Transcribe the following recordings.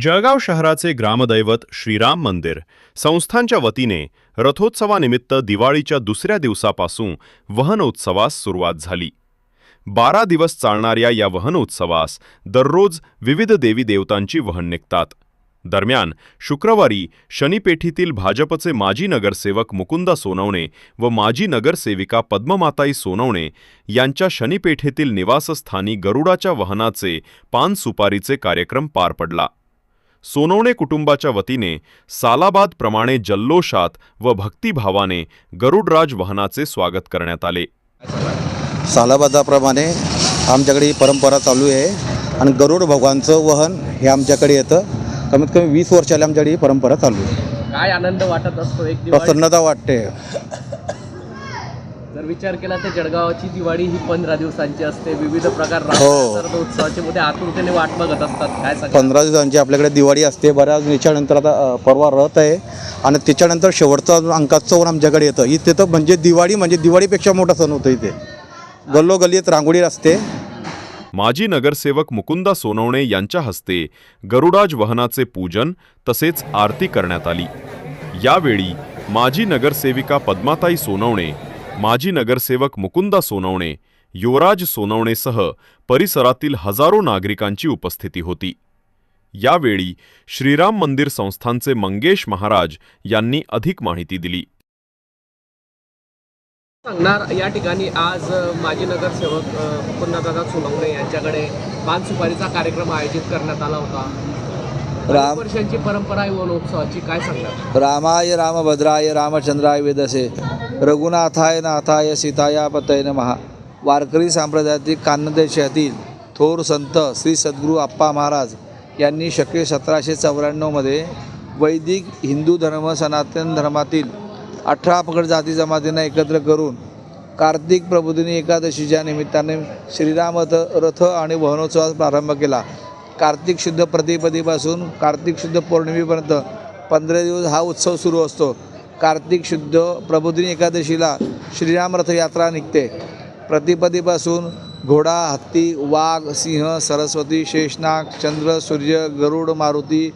जळगाव शहराचे ग्रामदैवत श्रीराम मंदिर. संस्थांच्या वतीने रथोत्सवानिमित्त दिवाळीच्या दुसऱ्या दिवसापासून वहनोत्सवास सुरुवात झाली. बारा दिवस चालणाऱ्या या वहनोत्सवास दररोज विविध देवी देवतांची वहन निघतात. दरम्यान शुक्रवारी शनीपेठीतील भाजपचे माजी नगरसेवक मुकुंदा सोनवणे व माजी नगरसेविका पद्ममाताई सोनवणे यांच्या शनीपेठेतील निवासस्थानी गरुडाच्या वहनाचे पान सुपारीचे कार्यक्रम पार पडला. सोनवणे कुटुंबाच्या वतीने सालाबादप्रमाणे जल्लोषात व भक्तिभावाने गरुडराज वहनाचे स्वागत करण्यात आले. सालाबादाप्रमाणे आमच्याकडे ही परंपरा चालू आहे आणि गरुड भगवानचं वहन हे आमच्याकडे येतं. कमीत कमी वीस वर्षाला आमच्याकडे ही परंपरा चालू आहे. काय आनंद वाटत असतो एक दिवाळी? प्रसन्नता वाटते. जर विचार केला तर जळगावाची दिवाळी ही पंधरा दिवसांची असते. विविध प्रकार हो. उत्सवाचे मध्ये आतुरतेने वाट बघत असतात. काय सांगा पंधरा दिवसांची आपल्याकडे दिवाळी असते. बऱ्याच याच्यानंतर आता अ, परवा रथ आहे. आणि त्याच्यानंतर शेवटचा सण आमच्याकडे येतं. इथे तर म्हणजे दिवाळी म्हणजे दिवाळीपेक्षा मोठा सण होतो इथे. गल्लोगल्लीत रांगोळी असते. माजी नगरसेवक मुकुंदा सोनवणे यांच्या हस्ते गरुडाज वहनाचे पूजन तसेच आरती करण्यात आली. यावेळी माजी नगरसेविका पद्माताई सोनवणे माजी नगरसेवक मुकुंदा सोनवणे युवराज सोनवणेसह परिसरातील हजारो नागरिकांची उपस्थिती होती. यावेळी श्रीराम मंदिर संस्थानचे मंगेश महाराज यांनी अधिक माहिती दिली. सांगणार या ठिकाणी आज माजी नगरसेवक मुकुंददादा सोनवणे यांच्याकडे पान सुपारीचा कार्यक्रम आयोजित करण्यात आला होता. राम वर्षांची परंपरा आहे वनोत्सवाची काय सांगणार? रामाय रामभद्राय रामचंद्राय वेदसे. रघुनाथाय नाथाय सीताया पतय महा वारकरी संप्रदायातील कान्नदेशातील थोर संत श्री सद्गुरू आप्पा महाराज यांनी शके सतराशे चौऱ्याण्णवमध्ये वैदिक हिंदू धर्म सनातन धर्मातील अठरा पकड जाती जमातींना एकत्र करून कार्तिक प्रबोधिनी एकादशीच्या निमित्ताने श्रीराम रथ आणि वहनोत्सवास प्रारंभ केला. कार्तिक शुद्ध प्रतिपदीपासून कार्तिक शुद्ध पौर्णिमेपर्यंत पंधरा दिवस हा उत्सव सुरू असतो. कार्तिक शुद्ध प्रबोधिनी एकादशीला श्रीराम रथयात्रा निघते. प्रतिपदीपासून घोडा हत्ती वाघ सिंह सरस्वती शेषनाग चंद्र सूर्य गरुड मारुती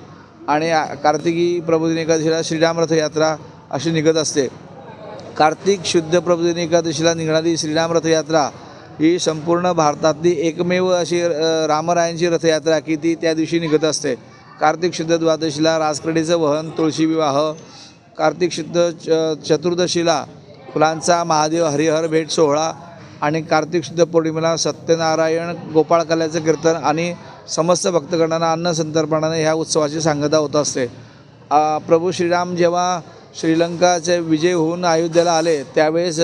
आणि कार्तिकी प्रबोधिनी एकादशीला श्रीराम रथयात्रा अशी निघत असते. कार्तिक शुद्ध प्रबोधिनी एकादशीला निघणारी श्रीराम रथयात्रा ही संपूर्ण भारतातली एकमेव अशी रामरायांची रथयात्रा की ती त्या दिवशी निघत असते. कार्तिक शुद्ध द्वादशीला राजकडीचं वहन तुळशी विवाह कार्तिक शुद्ध च चतुर्दशीला फुलांचा महादेव हरिहर भेट सोहळा आणि कार्तिक शुद्ध पौर्णिमेला सत्यनारायण गोपाळ कल्याचं कीर्तन आणि समस्त भक्तगणांना अन्न संतर्पणाने ह्या उत्सवाची सांगता होत असते. प्रभू श्रीराम जेव्हा श्रीलंकाचे विजय होऊन अयोध्येला आले त्यावेळेस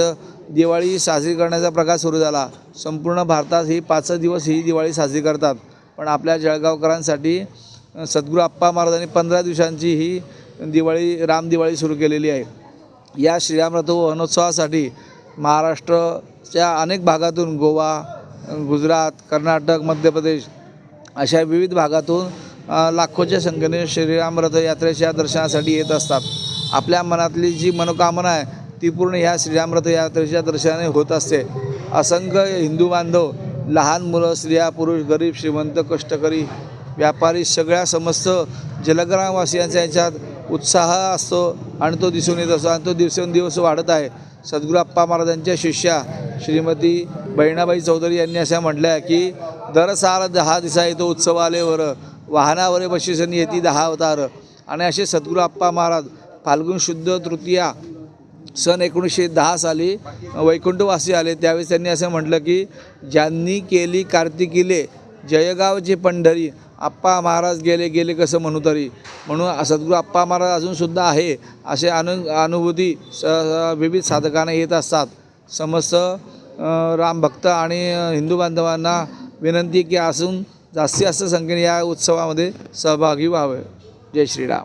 दिवाळी साजरी करण्याचा प्रकार सुरू झाला. संपूर्ण भारतात ही पाच दिवस ही दिवाळी साजरी करतात. पण आपल्या जळगावकरांसाठी सद्गुरू आप्पा महाराजांनी पंधरा दिवसांची ही दिवाळी रामदिवाळी सुरू केलेली आहे. या श्रीराम रथ वहनोत्सवासाठी महाराष्ट्राच्या अनेक भागातून गोवा गुजरात कर्नाटक मध्य प्रदेश अशा विविध भागातून लाखोच्या संख्येने श्रीराम रथ यात्रेच्या दर्शनासाठी येत असतात. आपल्या मनातली जी मनोकामना आहे ती पूर्ण ह्या श्रीराम रथ यात्रेच्या दर्शनाने होत असते. असंख्य हिंदू बांधव लहान मुलं स्त्रिया पुरुष गरीब श्रीमंत कष्टकरी व्यापारी सगळ्या समस्त जलग्रामवासियांच्या याच्यात उत्साह असतो आणि तो दिसून येत असतो आणि तो दिवसेंदिवस वाढत आहे. सद्गुरू अप्पा महाराजांच्या शिष्या श्रीमती बहिणाबाई चौधरी यांनी अशा म्हटल्या की दर सार दहा दिसा येतो उत्सव आलेवर वाहनावर बशीसनी येती दहा अवतार. आणि असे सद्गुरू अप्पा महाराज फाल्गुन शुद्ध तृतीया सन एकोणीसशे दहा साली वैकुंठवासी आले. त्यावेळेस त्यांनी असं म्हटलं की ज्यांनी केली कार्तिकीले जयगावचे पंढरी आप्पा महाराज गेले गेले कसं म्हणू तरी. म्हणून सद्गुरू आप्पा महाराज अजूनसुद्धा आहे असे अनु अनुभूती स विविध साधकांना येत असतात. समस्त रामभक्त आणि हिंदू बांधवांना विनंती की असून जास्तीत जास्त संख्येने या उत्सवामध्ये सहभागी व्हावे. जय श्रीराम.